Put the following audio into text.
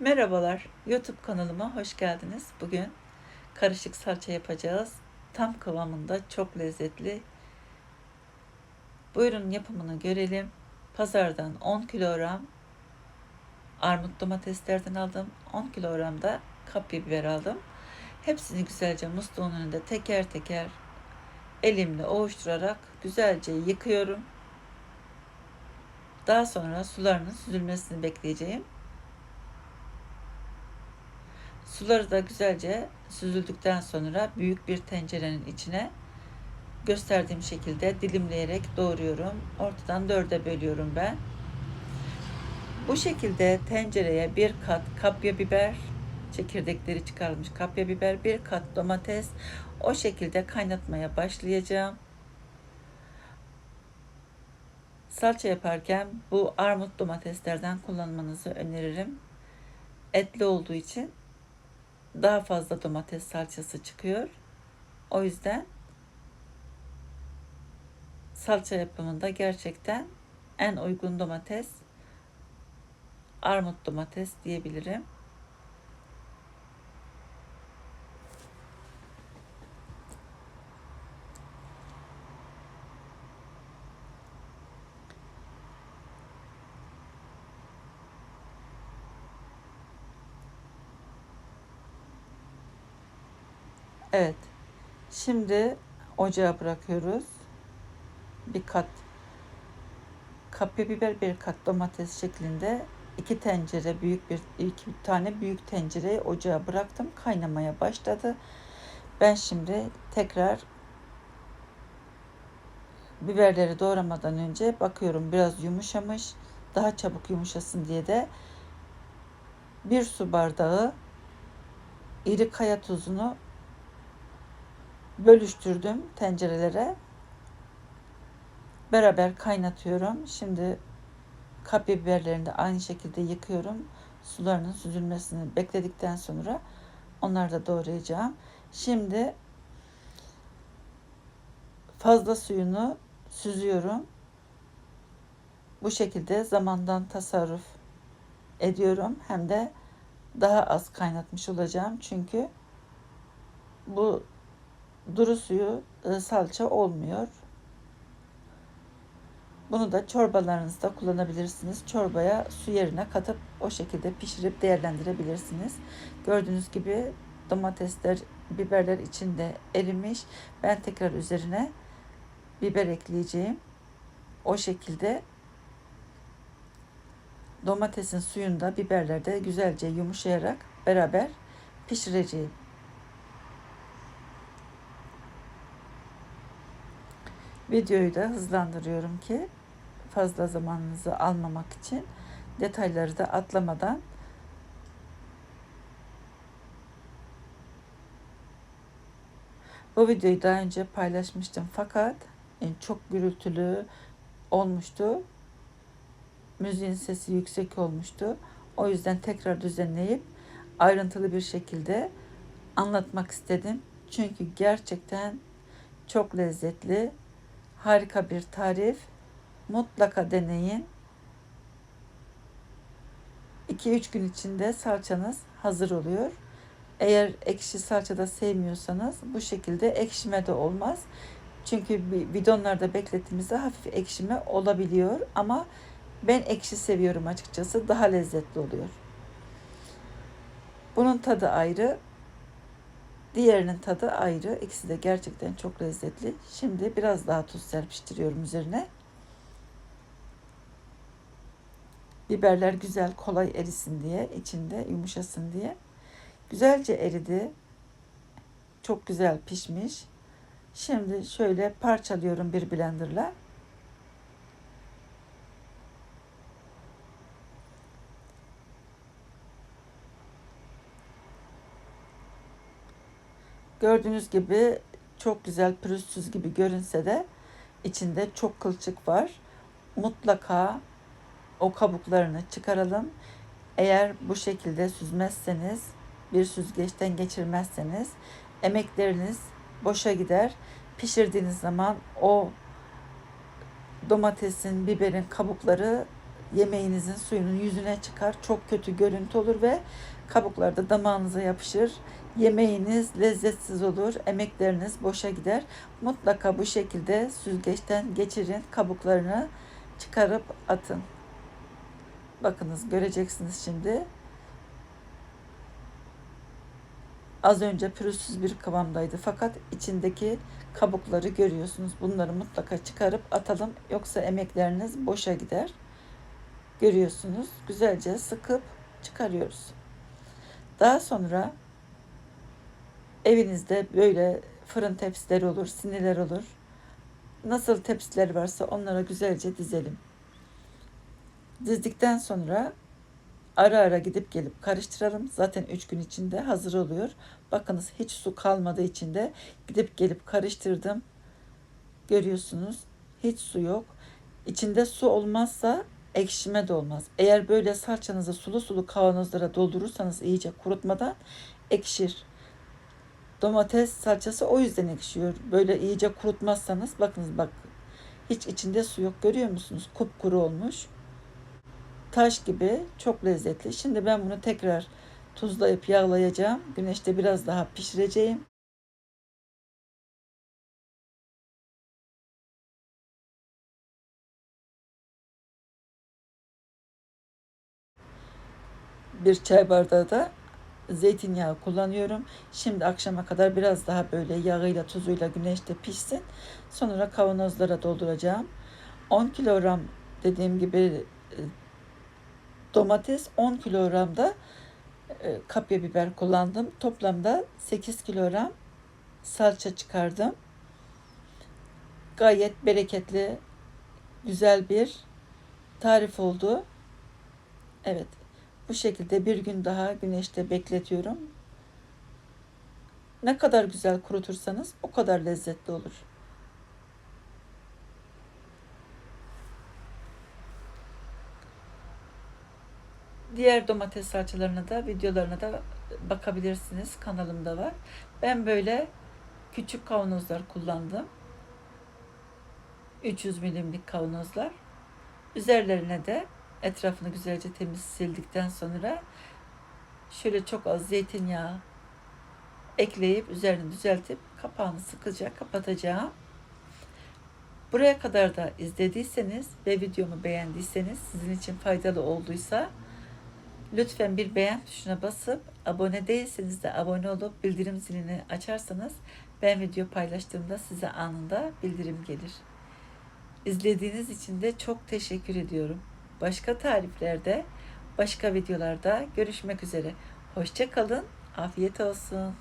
Merhabalar, YouTube kanalıma hoş geldiniz. Bugün karışık salça yapacağız. Tam kıvamında çok lezzetli. Buyurun yapımını görelim. Pazardan 10 kilogram armut domateslerden aldım. 10 kilogram da kapya biber aldım. Hepsini güzelce musluğun önünde teker teker elimle ovuşturarak güzelce yıkıyorum. Daha sonra sularının süzülmesini bekleyeceğim. Suları da güzelce süzüldükten sonra büyük bir tencerenin içine gösterdiğim şekilde dilimleyerek doğruyorum. Ortadan dörde bölüyorum ben. Bu şekilde tencereye bir kat kapya biber, çekirdekleri çıkarılmış kapya biber, bir kat domates o şekilde kaynatmaya başlayacağım. Salça yaparken bu armut domateslerden kullanmanızı öneririm. Etli olduğu için daha fazla domates salçası çıkıyor. O yüzden salça yapımında gerçekten en uygun domates armut domates diyebilirim. Evet. Şimdi ocağa bırakıyoruz. Bir kat kapya biber, bir kat domates şeklinde iki tencere büyük bir iki tane büyük tencereyi ocağa bıraktım. Kaynamaya başladı. Ben şimdi tekrar biberleri doğramadan önce bakıyorum biraz yumuşamış. Daha çabuk yumuşasın diye de bir su bardağı iri kaya tuzunu bölüştürdüm tencerelere. Beraber kaynatıyorum. Şimdi kapya biberlerini de aynı şekilde yıkıyorum. Sularının süzülmesini bekledikten sonra onları da doğrayacağım. Şimdi fazla suyunu süzüyorum. Bu şekilde zamandan tasarruf ediyorum. Hem de daha az kaynatmış olacağım. Çünkü bu duru suyu e, salça olmuyor. Bunu da çorbalarınızda kullanabilirsiniz. Çorbaya su yerine katıp o şekilde pişirip değerlendirebilirsiniz. Gördüğünüz gibi domatesler, biberler içinde erimiş. Ben tekrar üzerine biber ekleyeceğim. O şekilde domatesin suyunda biberler de güzelce yumuşayarak beraber pişireceğim. Videoyu da hızlandırıyorum ki fazla zamanınızı almamak için detayları da atlamadan bu videoyu daha önce paylaşmıştım fakat çok gürültülü olmuştu. Müziğin sesi yüksek olmuştu. O yüzden tekrar düzenleyip ayrıntılı bir şekilde anlatmak istedim. Çünkü gerçekten çok lezzetli harika bir tarif. Mutlaka deneyin. 2-3 gün içinde salçanız hazır oluyor. Eğer ekşi salça da sevmiyorsanız bu şekilde ekşime de olmaz. Çünkü bidonlarda beklettiğimizde hafif ekşime olabiliyor ama ben ekşi seviyorum açıkçası. Daha lezzetli oluyor. Bunun tadı ayrı. Diğerinin tadı ayrı. İkisi de gerçekten çok lezzetli. Şimdi biraz daha tuz serpiştiriyorum üzerine. Biberler güzel kolay erisin diye, içinde yumuşasın diye. Güzelce eridi. Çok güzel pişmiş. Şimdi şöyle parçalıyorum bir blenderla. Gördüğünüz gibi çok güzel pürüzsüz gibi görünse de içinde çok kılçık var. Mutlaka o kabuklarını çıkaralım. Eğer bu şekilde süzmezseniz, bir süzgeçten geçirmezseniz emekleriniz boşa gider. Pişirdiğiniz zaman o domatesin, biberin kabukları yemeğinizin suyunun yüzüne çıkar. Çok kötü görüntü olur ve kabuklar da damağınıza yapışır. Yemeğiniz lezzetsiz olur, emekleriniz boşa gider. Mutlaka bu şekilde süzgeçten geçirin, kabuklarını çıkarıp atın. Bakınız göreceksiniz şimdi. Az önce pürüzsüz bir kıvamdaydı fakat içindeki kabukları görüyorsunuz. Bunları mutlaka çıkarıp atalım yoksa emekleriniz boşa gider. Görüyorsunuz. Güzelce sıkıp çıkarıyoruz. Daha sonra evinizde böyle fırın tepsileri olur, siniler olur. Nasıl tepsiler varsa onlara güzelce dizelim. Dizdikten sonra ara ara gidip gelip karıştıralım. Zaten 3 gün içinde hazır oluyor. Bakınız hiç su kalmadığı için de gidip gelip karıştırdım. Görüyorsunuz hiç su yok. İçinde su olmazsa ekşime de olmaz. Eğer böyle salçanızı sulu sulu kavanozlara doldurursanız iyice kurutmadan ekşir. Domates salçası o yüzden ekşiyor. Böyle iyice kurutmazsanız bakınız bak hiç içinde su yok görüyor musunuz? Kupkuru olmuş. Taş gibi çok lezzetli. Şimdi ben bunu tekrar tuzlayıp yağlayacağım. Güneşte biraz daha pişireceğim. Bir çay bardağı da zeytinyağı kullanıyorum. Şimdi akşama kadar biraz daha böyle yağıyla tuzuyla güneşte pişsin. Sonra kavanozlara dolduracağım. 10 kilogram dediğim gibi e, domates 10 kilogram da e, kapya biber kullandım. Toplamda 8 kilogram salça çıkardım. Gayet bereketli, güzel bir tarif oldu. Evet. Bu şekilde bir gün daha güneşte bekletiyorum. Ne kadar güzel kurutursanız o kadar lezzetli olur. Diğer domates salçalarına da videolarına da bakabilirsiniz. Kanalımda var. Ben böyle küçük kavanozlar kullandım. 300 milimlik kavanozlar. Üzerlerine de etrafını güzelce temiz sildikten sonra şöyle çok az zeytinyağı ekleyip üzerini düzeltip kapağını sıkıca kapatacağım. Buraya kadar da izlediyseniz ve videomu beğendiyseniz sizin için faydalı olduysa lütfen bir beğen tuşuna basıp abone değilseniz de abone olup bildirim zilini açarsanız ben video paylaştığımda size anında bildirim gelir. İzlediğiniz için de çok teşekkür ediyorum. Başka tariflerde, başka videolarda görüşmek üzere. Hoşça kalın, afiyet olsun.